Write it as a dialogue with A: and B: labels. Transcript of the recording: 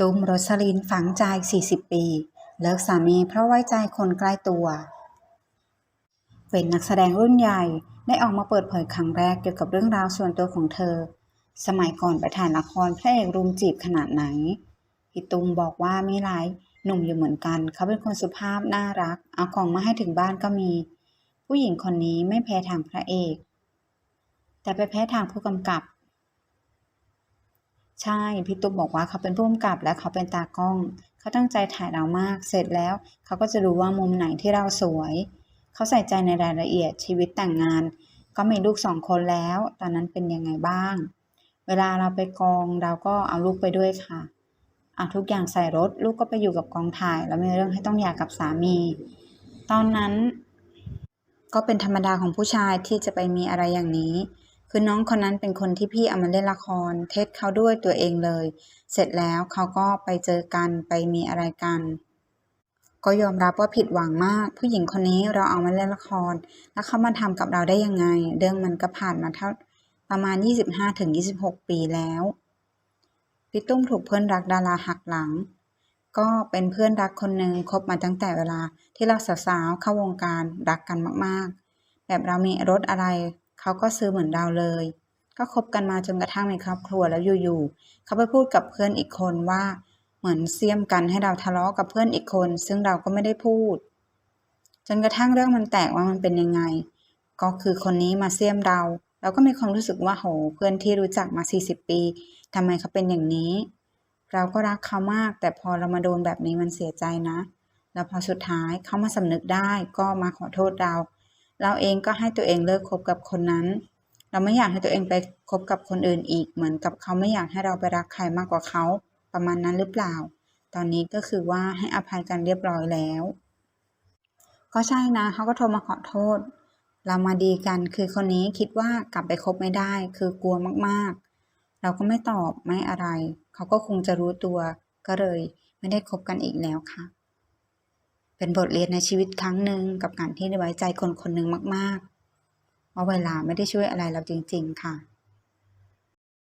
A: ตุ้มโรสลินฝังใจ 40 ปี เลิกสามีเพราะไว้ใจคนใกล้ตัว เป็นนักแสดงรุ่นใหญ่ได้ออกมาเปิดเผยครั้งแรกเกี่ยวกับเรื่องราวส่วนตัวของเธอ สมัยก่อนไปถ่ายละครพระเอกรุมจีบขนาดไหน พี่ตุ้มบอกว่ามีหลายหนุ่มอยู่เหมือนกัน เขาเป็นคนสุภาพน่ารัก เอาของมาให้ถึงบ้านก็มี ผู้หญิงคนนี้ไม่แพ้ทางพระเอก แต่ไปแพ้ทางผู้กำกับ ใช่พี่ตุ๊กบอกว่าเขาเป็นผู้กำกับและเขาเป็นตากล้อง เขาตั้งใจถ่ายเรามากเสร็จแล้ว เขาก็จะรู้ว่ามุมไหนที่เราสวย เขาใส่ใจในรายละเอียดชีวิตแต่งงาน ก็มีลูกสองคนแล้ว ตอนนั้นเป็นยังไงบ้าง เวลาเราไปกองเราก็เอาลูกไปด้วยค่ะเอาทุกอย่างใส่รถ ลูกก็ไปอยู่กับกองถ่าย แล้วมีเรื่องให้ต้องหย่ากับสามี ตอนนั้น ก็เป็นธรรมดาของผู้ชายที่จะไปมีอะไรอย่างนี้ คือน้องคนนั้นเป็นคนที่พี่เอามาเล่นละคร เทสเขาด้วยตัวเองเลย เสร็จแล้วเขาก็ไปเจอกันไปมีอะไรกัน ก็ยอมรับว่าผิดหวังมาก ผู้หญิงคนนี้เราเอามาเล่นละคร แล้วเขามาทำกับเราได้ยังไง เรื่องมันก็ผ่านมาเท่าประมาณ 25-26 ปีแล้วพี่ตุ้มถูกเพื่อนรักดาราหักหลัง ก็เป็นเพื่อนรักคนหนึ่งคบมาตั้งแต่เวลาที่เราสาวๆเข้าวงการรักกันมากๆ แบบเรามีรถอะไร เขาก็ซื้อเหมือนเราเลย ก็คบกันมาจนกระทั่งมีครอบครัวแล้วอยู่ๆเขาไปพูดกับเพื่อนอีกคนว่าเหมือนเสียมกันให้เราทะเลาะกับเพื่อนอีกคน ซึ่งเราก็ไม่ได้พูด จนกระทั่งเรื่องมันแตกว่ามันเป็นยังไง ก็คือคนนี้มาเสียมเรา เราก็มีความรู้สึกว่าโห เพื่อนที่รู้จักมา 40 ปีทำไมเขาเป็นอย่างนี้ เราก็รักเขามาก แต่พอเรามาโดนแบบนี้มันเสียใจนะ แล้วพอสุดท้ายเขามาสำนึกได้ก็มาขอโทษเรา เราเองก็ให้ตัวเองเลิกคบกับคนนั้น เราไม่อยากให้ตัวเองไปคบกับคนอื่นอีก เหมือนกับเขาไม่อยากให้เราไปรักใครมากกว่าเขาประมาณนั้นหรือเปล่า ตอนนี้ก็คือว่าให้อภัยกันเรียบร้อยแล้ว ก็ใช่นะเขาก็โทรมาขอโทษ เรามาดีกันคือคนนี้คิดว่ากลับไปคบไม่ได้ คือกลัวมากๆ เราก็ไม่ตอบไม่อะไร เขาก็คงจะรู้ตัวก็เลย ไม่ได้คบกันอีกแล้วค่ะ เป็นบทเรียนในชีวิตครั้งหนึ่งกับการที่ได้ไว้ใจคนคนหนึ่งมากๆว่าเวลาไม่ได้ช่วยอะไรเราจริง ๆ ค่ะ